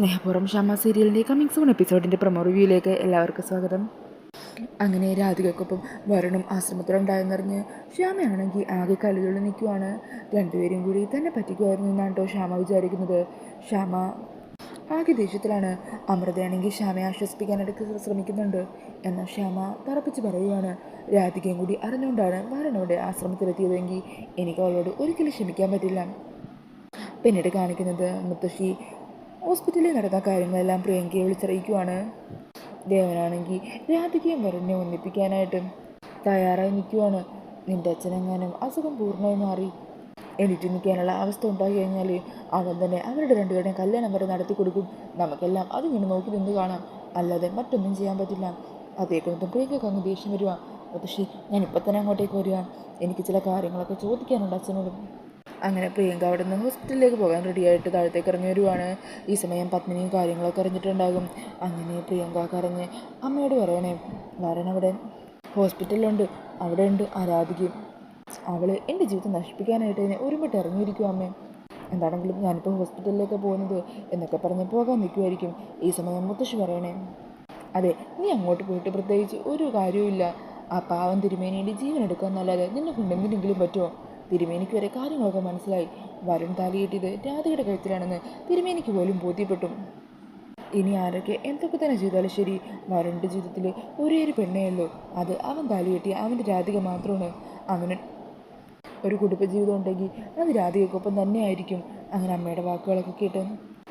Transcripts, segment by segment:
സ്നേഹപൂർവം ഷമ സീരിയലിന്റെ coming soon എപ്പിസോഡിന്റെ പ്രൊമോ റിവ്യൂയിലേക്ക് എല്ലാവർക്കും സ്വാഗതം. അങ്ങനെ രാധികക്കൊപ്പം വരുണും ആശ്രമത്തിലുണ്ടായെന്നറിഞ്ഞ് ശ്യാമയാണെങ്കിൽ ആകെ കലികളിൽ നിൽക്കുവാണ്. രണ്ടുപേരും കൂടി തന്നെ പറ്റിക്കുമായിരുന്നു എന്നാണ് കേട്ടോ ശ്യാമ വിചാരിക്കുന്നത്. ശ്യാമ ആകെ ദേഷ്യത്തിലാണ്. അമൃതയാണെങ്കിൽ ശ്യാമയെ ആശ്വസിപ്പിക്കാനായിട്ട് ശ്രമിക്കുന്നുണ്ട്. എന്നാൽ ശ്യാമ തറപ്പിച്ച് പറയുകയാണ് രാധികയും കൂടി അറിഞ്ഞുകൊണ്ടാണ് വരണോടെ ആശ്രമത്തിലെത്തിയതെങ്കിൽ എനിക്ക് അവളോട് ഒരിക്കലും ക്ഷമിക്കാൻ പറ്റില്ല. പിന്നീട് കാണിക്കുന്നത് മുത്തശ്ശി ഹോസ്പിറ്റലിൽ നടന്ന കാര്യങ്ങളെല്ലാം പ്രിയങ്കയെ വിളിച്ചറിയിക്കുവാണ്. ദേവനാണെങ്കിൽ രാധികയും വരനെ ഒന്നിപ്പിക്കാനായിട്ട് തയ്യാറായി നിൽക്കുവാണ്. നിന്റെ അച്ഛനെങ്ങാനും അസുഖം പൂർണമായി മാറി. എണീറ്റ് നിൽക്കാനുള്ള അവസ്ഥ ഉണ്ടായി കഴിഞ്ഞാൽ അവൻ തന്നെ അവരുടെ രണ്ടുപേരുടെയും കല്യാണം വരെ നടത്തി കൊടുക്കും. നമുക്കെല്ലാം അതിങ്ങനെ നോക്കി നിന്ന് കാണാം. അല്ലാതെ മറ്റൊന്നും ചെയ്യാൻ പറ്റില്ല. അതേക്കൊണ്ടും പ്രിയങ്കയ്ക്ക് അങ്ങ് ദേഷ്യം വരുവാ. പക്ഷേ ഞാൻ ഇപ്പം തന്നെ അങ്ങോട്ടേക്ക് വരിക. എനിക്ക് ചില കാര്യങ്ങളൊക്കെ ചോദിക്കാനുണ്ട് അച്ഛനോടും. അങ്ങനെ പ്രിയങ്ക അവിടെ നിന്ന് ഹോസ്പിറ്റലിലേക്ക് പോകാൻ റെഡിയായിട്ട് താഴത്തേക്ക് ഇറങ്ങി വരുവാണ്. ഈ സമയം പത്മിനിയും കാര്യങ്ങളൊക്കെ അറിഞ്ഞിട്ടുണ്ടാകും. അങ്ങനെ പ്രിയങ്ക കരഞ്ഞ് അമ്മയോട് പറയണേ വരണവിടെ ഹോസ്പിറ്റലിലുണ്ട്. അവിടെ ഉണ്ട് ആരാധിക്കും അവൾ എന്റെ ജീവിതം നശിപ്പിക്കാനായിട്ട് എന്നെ ഒരുമിട്ട് ഇറങ്ങിയിരിക്കും അമ്മേ. എന്താണെങ്കിലും ഞാനിപ്പോൾ ഹോസ്പിറ്റലിലേക്ക് പോകുന്നത് എന്നൊക്കെ പറഞ്ഞ് പോകാൻ നിൽക്കുമായിരിക്കും ഈ സമയം മുത്തശ്ശി പറയണേ അതെ നീ അങ്ങോട്ട് പോയിട്ട് പ്രത്യേകിച്ച് ഒരു കാര്യവുമില്ല. ആ പാവം തിരുമേനിയുടെ ജീവൻ എടുക്കാന്നല്ലാതെ നിന്നെ കൊണ്ടെന്തിനെങ്കിലും പറ്റുമോ? തിരുമേനിക്ക് വരെ കാര്യങ്ങളൊക്കെ മനസ്സിലായി. വരുൺ താലിയിട്ടിത് രാധയുടെ കഴുത്തിലാണെന്ന് തിരുമേനിക്ക് പോലും ബോധ്യപ്പെട്ടു. ഇനി ആരൊക്കെ എന്തൊക്കെ തന്നെ ചെയ്താലും ശരി വരുണിന്റെ ജീവിതത്തിൽ ഒരേ ഒരു പെണ്ണേ അത് അവൻ താലിയെട്ടി അവന്റെ രാധിക മാത്രമാണ്. അവന് ഒരു കുടുംബജീവിതം ഉണ്ടെങ്കിൽ അത് രാധികക്കൊപ്പം തന്നെയായിരിക്കും അങ്ങനെ അമ്മയുടെ വാക്കുകളൊക്കെ കേട്ട്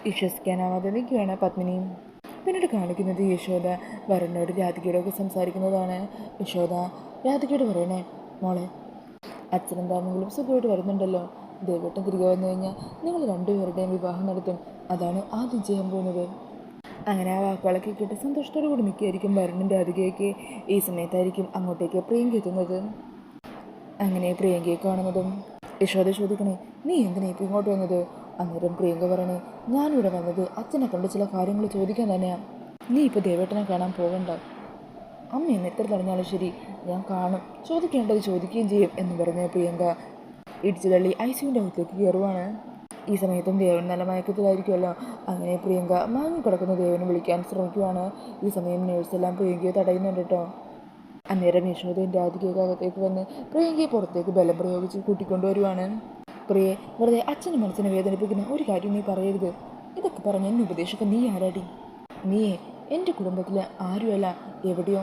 വിശ്വസിക്കാനാവാതെ നിൽക്കുകയാണ് പത്മിനിയും പിന്നീട് കാണിക്കുന്നത് യശോദ വരുണിനോട് രാധികയോടൊക്കെ സംസാരിക്കുന്നതാണ്. യശോദ രാധികയോട് പറയണേ മോളെ അച്ഛനെന്താണെങ്കിലും സുഖമായിട്ട് വരുന്നുണ്ടല്ലോ. ദേവട്ടം തിരികെ വന്നു കഴിഞ്ഞാൽ നിങ്ങൾ രണ്ടുപേരുടെയും വിവാഹം നടത്തും. അതാണ് ആദ്യം ചെയ്യാൻ പോകുന്നത്. അങ്ങനെ ആ വാക്കുകളൊക്കെ കേട്ട് സന്തോഷത്തോടു കൂടി നിൽക്കുകയായിരിക്കും വരുണിന്റെ അധികയൊക്കെ ഈ സമയത്തായിരിക്കും അങ്ങോട്ടേക്ക് പ്രിയങ്ക എത്തുന്നത്. അങ്ങനെ പ്രിയങ്കയെ കാണുന്നതും യശോദ ചോദിക്കണേ നീ എന്തിനാ ഇപ്പം ഇങ്ങോട്ട് വന്നത്? അന്നേരം പ്രിയങ്ക പറയണേ ഞാനിവിടെ വന്നത് അച്ഛനെ കണ്ട് ചില കാര്യങ്ങൾ ചോദിക്കാൻ തന്നെയാണ് നീ ഇപ്പോൾ ദേവേട്ടനെ കാണാൻ പോകണ്ട അമ്മ എത്ര തടഞ്ഞാലും ശരി ഞാൻ കാണും. ചോദിക്കേണ്ടത് ചോദിക്കുകയും ചെയ്യും എന്ന് പറഞ്ഞ പ്രിയങ്ക ഇടിച്ചു തള്ളി ഐ സിയുന്റെ അകത്തേക്ക് കയറുവാണ്. ഈ സമയത്തും ദേവൻ നല്ല മയക്കത്തിലായിരിക്കുമല്ലോ. അങ്ങനെ പ്രിയങ്ക മാങ്ങിക്കിടക്കുന്ന ദേവനെ വിളിക്കാൻ ശ്രമിക്കുവാണ്. ഈ സമയം നേഴ്സെല്ലാം പ്രിയങ്കയെ തടയുന്നുണ്ട് കേട്ടോ. അന്നേരം യശോദയും രാധികയൊക്കെ അകത്തേക്ക് വന്ന് പ്രിയങ്കയെ പുറത്തേക്ക് ബലം പ്രയോഗിച്ച് കൂട്ടിക്കൊണ്ടുവരുവാണ്. പ്രിയെ വെറുതെ അച്ഛന് മനസ്സിനെ വേദനിപ്പിക്കുന്ന ഒരു കാര്യം നീ പറയരുത്. ഇതൊക്കെ പറഞ്ഞ് എന്നെ ഉപദേശിക്കാൻ നീ ആരാടി? നീയെ എന്റെ കുടുംബത്തിൽ ആരുമല്ല എവിടെയോ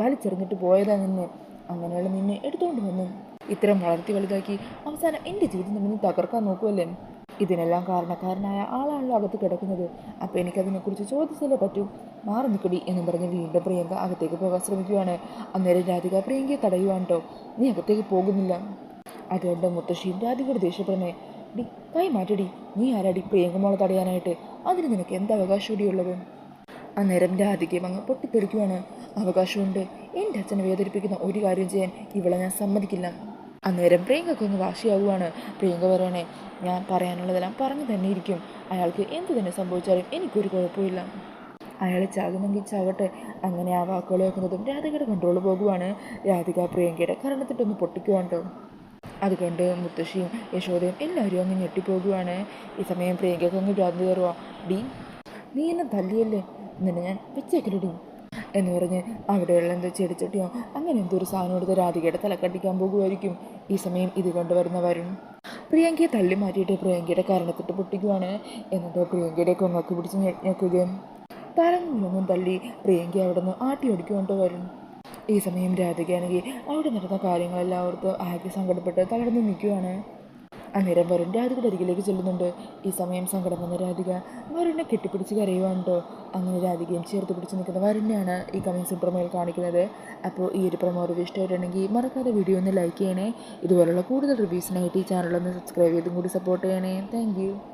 വലിച്ചെറിഞ്ഞിട്ട് പോയതാ നിന്ന്. അങ്ങനെയുള്ള നിന്നെ എടുത്തുകൊണ്ട് വന്നു. ഇത്തരം വളർത്തി വലുതാക്കി അവസാനം എന്റെ ജീവിതം നിന്ന് തകർക്കാൻ നോക്കുമല്ലേ ഇതിനെല്ലാം കാരണക്കാരനായ ആളാണല്ലോ അകത്ത് കിടക്കുന്നത്. അപ്പോൾ എനിക്കതിനെക്കുറിച്ച് ചോദിച്ചല്ലേ പറ്റൂ. മാറി നിൽക്കടി എന്ന് പറഞ്ഞ് വീണ്ടും പ്രിയങ്ക അകത്തേക്ക് പോകാൻ ശ്രമിക്കുകയാണ് അന്നേരം രാധിക പ്രിയങ്കയെ തടയുവാണ് കേട്ടോ നീ അകത്തേക്ക് പോകുന്നില്ല. അതുകൊണ്ട് മുത്തശ്ശിയും രാധികയുടെ ദേഷ്യപ്പെടണേ ഡി കൈ മാറ്റടി. നീ ആരാടി പ്രിയങ്ക മോളെ തടയാനായിട്ട്? അതിന് നിനക്ക് എന്ത് അവകാശമൂടിയുള്ളത് അന്നേരം രാധികയും അങ്ങ് പൊട്ടിത്തെറിക്കുവാണ്. അവകാശമുണ്ട്. എന്റെ അച്ഛനെ വേദനിപ്പിക്കുന്ന ഒരു കാര്യം ചെയ്യാൻ ഇവളെ ഞാൻ സമ്മതിക്കില്ല. അന്നേരം പ്രിയങ്കക്കൊന്ന് വാശിയാവുകയാണ് പ്രിയങ്ക പറയണേ ഞാൻ പറയാനുള്ളതെല്ലാം പറഞ്ഞു തന്നെ ഇരിക്കും. അയാൾക്ക് എന്ത് തന്നെ സംഭവിച്ചാലും എനിക്കൊരു കുഴപ്പമില്ല. അയാൾ ചാകുമെങ്കിൽ ചാവട്ടെ. അങ്ങനെ ആ വാക്കുകൾ വെക്കുന്നതും രാധികയുടെ കൺട്രോൾ പോകുവാണ്. രാധിക പ്രിയങ്കയുടെ കരണത്തിട്ടൊന്ന് പൊട്ടിക്കുവാണ്ടോ അതുകൊണ്ട് മുത്തശ്ശിയും യശോദയും എല്ലാവരും അങ്ങ് ഞെട്ടിപ്പോകുവാണ്. ഈ സമയം പ്രിയങ്കയ്ക്ക് അങ്ങ് ഭ്രാന്തി കയറുക ഡി നീ എന്നെ തല്ലിയല്ലേ? നിന്നെ ഞാൻ വെച്ചേക്കലടി എന്ന് പറഞ്ഞ് അവിടെയുള്ള എന്തോ ചെടിച്ചട്ടിയോ അങ്ങനെ എന്തോ ഒരു സാധനം എടുത്ത് രാധികയുടെ തലക്കടിക്കാൻ പോകുമായിരിക്കും ഈ സമയം ഇത് കൊണ്ടുവരുന്ന വരുൺ പ്രിയങ്കയെ തള്ളി മാറ്റിയിട്ട് പ്രിയങ്കയുടെ കാരണത്തിട്ട് പൊട്ടിക്കുവാണ്. എന്നിട്ട് പ്രിയങ്കയുടെ കൊങ്ങക്ക് പിടിച്ച് ഞെക്കുകയും തലങ്ങും തള്ളി പ്രിയങ്ക അവിടെ നിന്ന് ആട്ടി ഓടിക്കൊണ്ടു വരും. ഈ സമയം രാധികയാണെങ്കിൽ അവിടെ നടന്ന കാര്യങ്ങളെല്ലാം ഓർത്ത് ആകെ സങ്കടപ്പെട്ട് തളർന്നു നിൽക്കുവാണ്. അന്നേരം വരുൺ രാധികയുടെ അരികിലേക്ക് ചെല്ലുന്നുണ്ട്. ഈ സമയം സങ്കടം വന്ന രാധിക വരുണിനെ കെട്ടിപ്പിടിച്ച് കരയുവാണ് കേട്ടോ അങ്ങനെ രാധികയും ചേർത്ത് പിടിച്ച് നിൽക്കുന്ന വരുണിനെയാണ് ഈ കമ്മിങ് പ്രൊമോയിൽ കാണിക്കുന്നത്. അപ്പോൾ ഈ ഒരു പ്രൊമോ റിവ്യൂ ഇഷ്ടമായിട്ടുണ്ടെങ്കിൽ മറക്കാതെ വീഡിയോ ഒന്ന് ലൈക്ക് ചെയ്യണേ. ഇതുപോലുള്ള കൂടുതൽ റിവ്യൂസിനായിട്ട് ഈ ചാനലൊന്ന് സബ്സ്ക്രൈബ് ചെയ്തും കൂടി സപ്പോർട്ട് ചെയ്യണേ. താങ്ക്